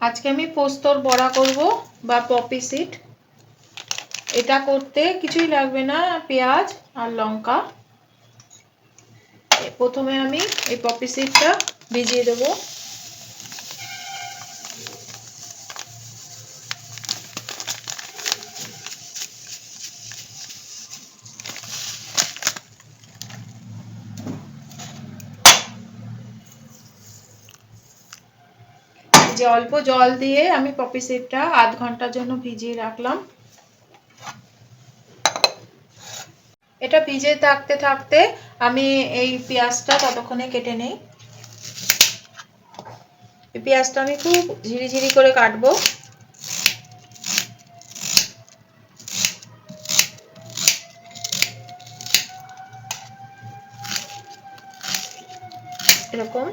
আজকে আমি পোস্তর বড়া করব বা পপি সিড। এটা করতে কিছুই লাগবে না, পেঁয়াজ আর লঙ্কা। প্রথমে আমি এই পপি সিডটা ভিজিয়ে দেবো। যে অল্প জল দিয়ে আমি পপি সিডটা আধ ঘণ্টার জন্য ভিজিয়ে রাখলাম। এটা ভিজে থাকতে থাকতে আমি এই পেঁয়াজটা ততক্ষণে কেটে নেই। পেঁয়াজটা আমি খুব ঝিরিঝিরি করে কাটবো। এরকম।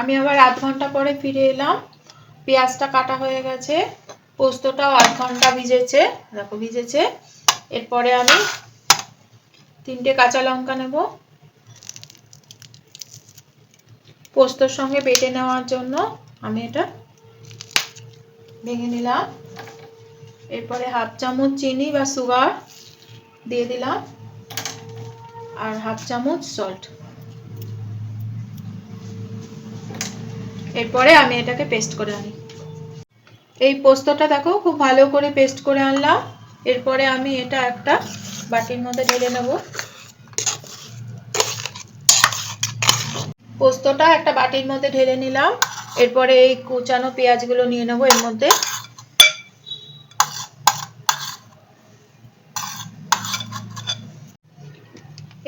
আমি আবার আধ ঘণ্টা পরে ফিরে এলাম। পেঁয়াজটা কাটা হয়ে গেছে। পোস্তটাও আধ ঘণ্টা ভিজেছে। দেখো, ভিজেছে। এরপরে আমি তিনটে কাঁচা লঙ্কা নেব। পোস্তর সঙ্গে বেটে নেওয়ার জন্য আমি এটা ভেঙে নিলাম। এরপরে হাফ চামচ চিনি বা সুগার দিয়ে দিলাম। আর হাফ চামচ সল্ট এরপরে আমি এটাকে পেস্ট করে আনি। এই পোস্তটা দেখো, খুব ভালো করে পেস্ট করে আনলাম। এরপরে আমি এটা একটা বাটির মধ্যে ঢেলে নেব। পোস্তটা একটা বাটির মধ্যে ঢেলে নিলাম। এরপরে এই কুচানো পেঁয়াজগুলো নিয়ে নেব এর মধ্যে।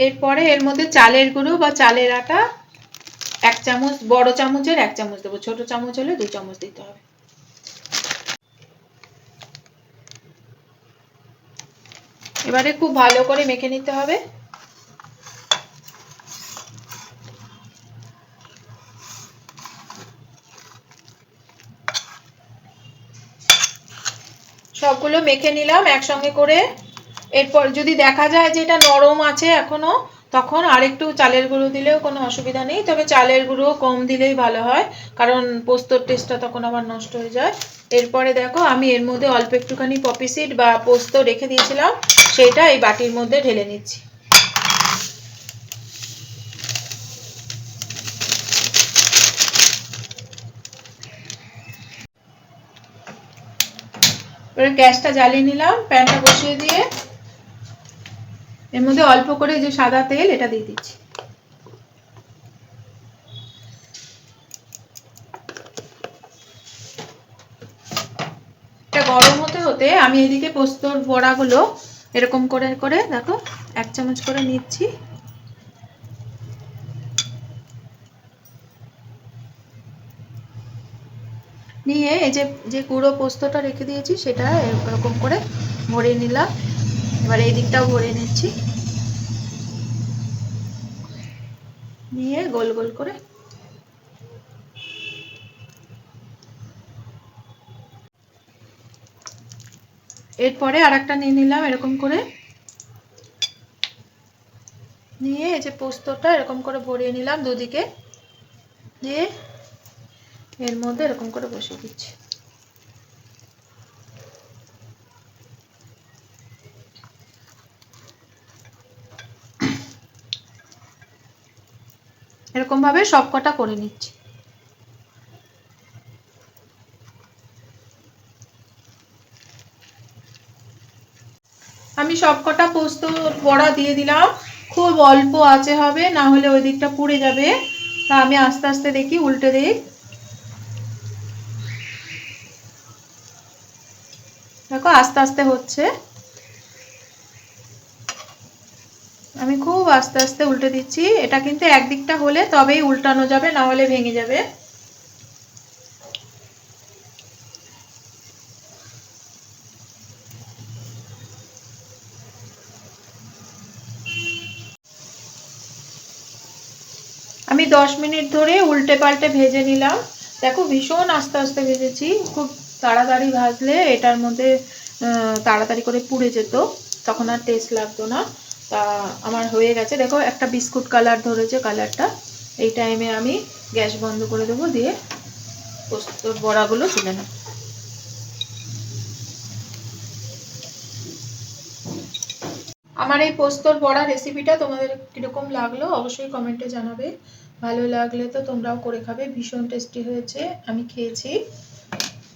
এরপরে এর মধ্যে চালের গুঁড়ো বা চালের আটা এক চামচ, বড় চামচের এক চামচ দেবো, ছোট চামচ হলে দু চামচ দিতে হবে। এবারে খুব ভালো করে মেখে নিতে হবে। সবগুলো মেখে নিলাম একসঙ্গে করে। এরপর যদি দেখা যায় যে এটা নরম আছে এখনও তখন আরেকটু চালের গুঁড়ো দিলেও কোনো অসুবিধা নেই, তবে চালের গুঁড়ো কম দিলেই ভালো হয়, কারণ পোস্তর টেস্টটা তখন আবার নষ্ট হয়ে যায়। এরপরে দেখো, আমি এর মধ্যে অল্প একটুখানি পপি সিড বা পোস্ত রেখে দিয়েছিলাম, সেটা এই বাটির মধ্যে ঢেলে নিচ্ছি। গ্যাসটা জ্বালিয়ে নিলাম, প্যানটা বসিয়ে দিয়ে এর মধ্যে অল্প করে যে সাদা তেল, এটা দিয়ে দিচ্ছি। এটা গরম হতে হতে আমি এদিকে পোস্তর বড়াগুলো এরকম করে করে, দেখো, এক চামচ করে নিচ্ছি। নিয়ে এই যে যে গুঁড়ো পোস্তটা রেখে দিয়েছি, সেটা এরকম করে ভরে নিলাম। এবার এই দিকটাও ভরে নিচ্ছি। নিয়ে গোল গোল করে এরপরে আর একটা নিয়ে নিলাম এরকম করে। নিয়ে এই যে পোস্তটা এরকম করে ভরিয়ে নিলাম দুদিকে। দিয়ে এর মধ্যে এরকম করে বসিয়ে দিচ্ছি। এরকম ভাবে সব কটা করে নিচ্ছি। আমি সব কটা পোস্ত বড়া দিয়ে দিলাম। খুব অল্প আছে হবে, না হলে ওই দিকটা পুড়ে যাবে। তা আমি আস্তে আস্তে দেখি, উল্টে দিই। দেখো, আস্তে আস্তে হচ্ছে আমি খুব আস্তে আস্তে উল্টে দিচ্ছি। এটা কিন্তু একদিকটা হলে তবেই উল্টানো যাবে, না হলে ভেঙে যাবে। আমি দশ মিনিট ধরে উল্টে পাল্টে ভেজে নিলাম। দেখো ভীষণ আস্তে আস্তে ভেজেছি। খুব তাড়াতাড়ি ভাজলে এটার মধ্যে তাড়াতাড়ি করে পুড়ে যেত। তখন আর টেস্ট লাগতো না। তা আমার হয়ে গেছে। দেখো, একটা বিস্কুট কালার ধরেছে কালারটা এই টাইমে আমি গ্যাস বন্ধ করে দেবো, দিয়ে পোস্তর বড়াগুলো তুলে নেব। আমার এই পোস্তর বড়া রেসিপিটা তোমাদের কীরকম লাগল অবশ্যই কমেন্টে জানাবে। ভালো লাগলে তো তোমরাও করে খাবে, ভীষণ টেস্টি হয়েছে। আমি খেয়েছি।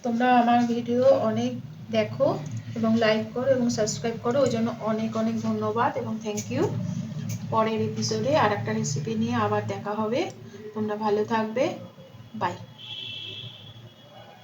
তোমরা আমার ভিডিও অনেক দেখো। এবং লাইক করো এবং সাবস্ক্রাইব করো। ওই জন্য অনেক অনেক ধন্যবাদ এবং থ্যাংক ইউ পরের এপিসোডে আর একটা রেসিপি নিয়ে আবার দেখা হবে। তোমরা ভালো থাকবে। বাই